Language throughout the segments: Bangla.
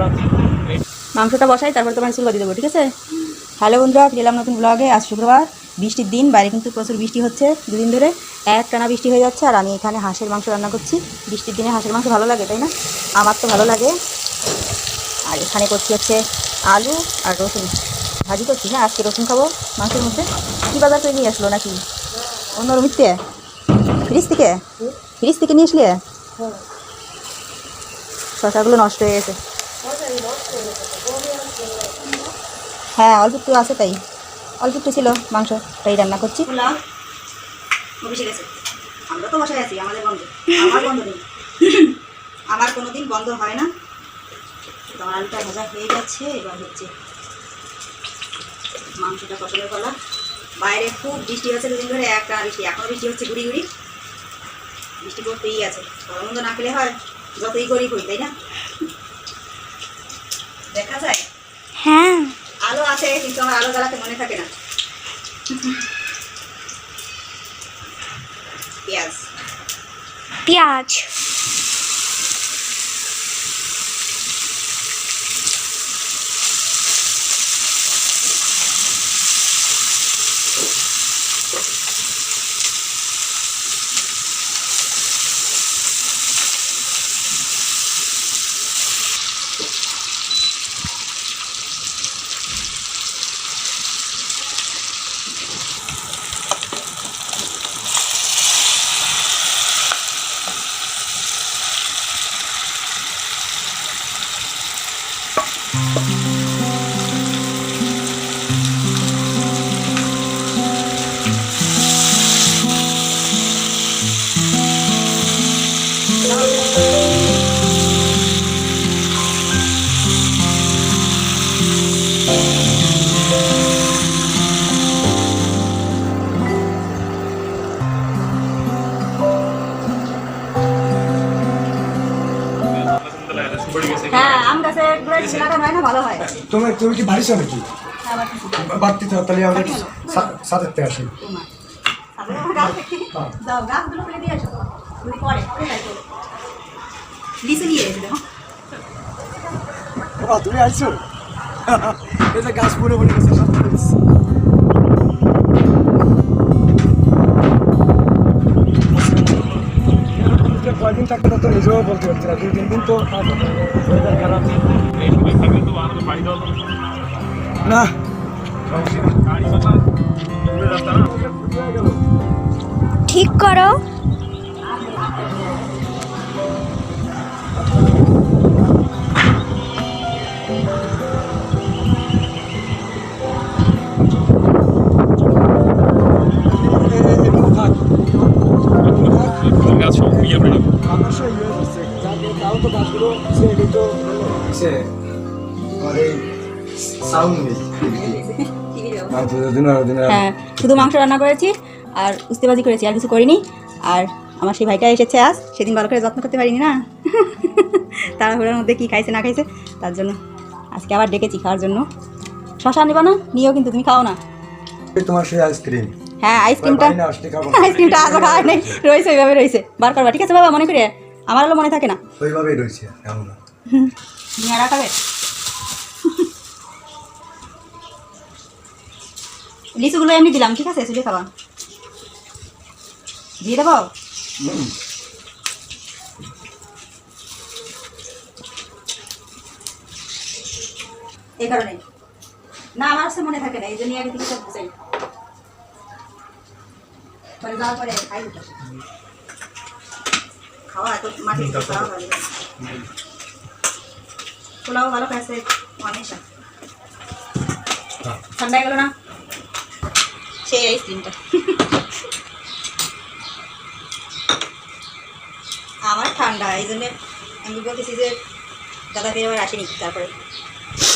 না মাংসটা বসাই, তারপর তোমার চুল দিয়ে দেবো, ঠিক আছে? হ্যালো বন্ধুরা গেলাম নতুন ব্লগে আজ শুক্রবার, বৃষ্টির দিন, বাইরে কিন্তু প্রচুর বৃষ্টি হচ্ছে দুদিন ধরে। এক টানা বৃষ্টি হয়ে যাচ্ছে, আর আমি এখানে হাঁসের মাংস রান্না করছি। বৃষ্টির দিনে হাঁসের মাংস ভালো লাগে, তাই না? আমার তো ভালো লাগে। আর এখানে করছি হচ্ছে আলু আর রসুন। ভাজি করছি হ্যাঁ আজকে রসুন খাব মাংসের মধ্যে। কী বাজার করে নিয়ে আসলো নাকি? অন্য রমিতে ফ্রিজ থেকে? ফ্রিজ থেকে নিয়ে আসলে? শশাগুলো নষ্ট হয়ে গেছে। হ্যাঁ অল্প একটু আছে তাই। অল্প একটু ছিল মাংস, তাই রান্না করছি। গেছে। আমরা তো বসে আছি, আমাদের বন্ধ। আমার বন্ধ নেই। আমার কোনো দিন বন্ধ হয় না। তোমার আলুটা ভাজা হয়ে যাচ্ছে এবার হচ্ছে মাংসটা কষানোর কলা বাইরে খুব বৃষ্টি হচ্ছে, দুদিন ধরে একটা বৃষ্টি এখনও বৃষ্টি হচ্ছে গুড়ি গুড়ি। বৃষ্টি করতেই আছে, গরম না খেলে হয়। যতই গরিব তাই না? দেখা যায়? হ্যাঁ। আলো আছে কিন্তু আমার আলো জ্বালাতে মনে থাকে না। পেঁয়াজ। পেঁয়াজ। আম গাছে গোড়ায় যদি লাগানো হয় না ভালো হয় তুমি তুমি কি বাড়িছো নাকি হ্যাঁ, আবার কিছু। বাড়তি তাহলে আমাদের গাছ থেকে দাও, গাছগুলো ফেলে দিয়ে আসো। তুমি আইছো এই যে গাছ পুরো পড়ে গেছে কয়দিন থাকবে তা তো নিজেও বলতে পারছি না দুই তিন দিন তো খারাপ না ঠিক করো ইয়ে ইয়ে তো গাছগুলো সে কিন্তু সে আর এই হ্যাঁ শুধু মাংস রান্না করেছি আর উস্তেবাজি করেছি আর কিছু করিনি। আর আমার সেই ভাইটা এসেছে আজ সেদিন ভালো করে যত্ন করতে পারিনি না? তাড়াহুড়োর মধ্যে কী খাইছে না খাইছে তার জন্য আজকে আবার ডেকেছি খাওয়ার জন্য। শশা নিবা না? নিও কিন্তু তুমি খাও না। তোমার সেই আইসক্রিম হ্যাঁ আইসক্রিমটা। আইসক্রিমটা আজও খাওয়া নেই রয়েছে ওইভাবে রয়েছে। বার করবা ঠিক আছে বাবা মনে করে? আমার হলো মনে থাকে না। ওইভাবেই রয়েছে এমন না। খাবে লিচুগুলো এমনি দিলাম ঠিক আছে? চুলে খাবা। দিয়ে দেবো? এই কারণে। না আমার কাছে মনে থাকে না এই জন্য আগে থেকে সব বুঝাই। পরে যাওয়ার পরে খাই। খাওয়া এত মাটি খাওয়া ভালো পোলাও ভালো খাইছে অনেশা ঠান্ডা গেল না? সেই আইসক্রিমটা আমার ঠান্ডা এই জন্যে আমি বলতেছি যে দাদা ফিরে আবার আসেনি তারপরে।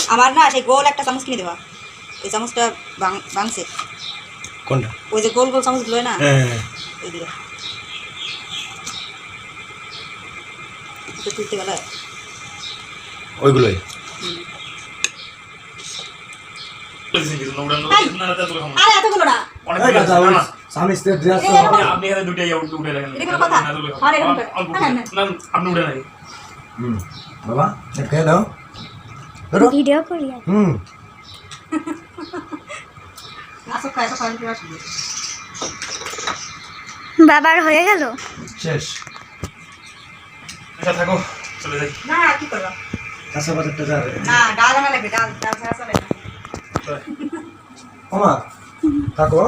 আমার না সেই গোল একটা চামচ কিনে দেওয়া। ওই চামচটা বাং- ভাঙছে। কোনটা? ওই যে গোল গোল চামচগুলো হয় না? হ্যাঁ ওই দিকে একটু তুলতে গেলে ওইগুলোই? বাবা খেয়ে দাও। ভিডিও করি হুম। আসো খাই তো খাই আসো। বাবার হয়ে গেল? শেষ। আচ্ছা থাকো চলে যাই। না কি করব? কাঁচা বাজারটা যাবে না ডাল আনা লাগবে ডাল ডাল ছাড়া চলে না। ওমা থাকো।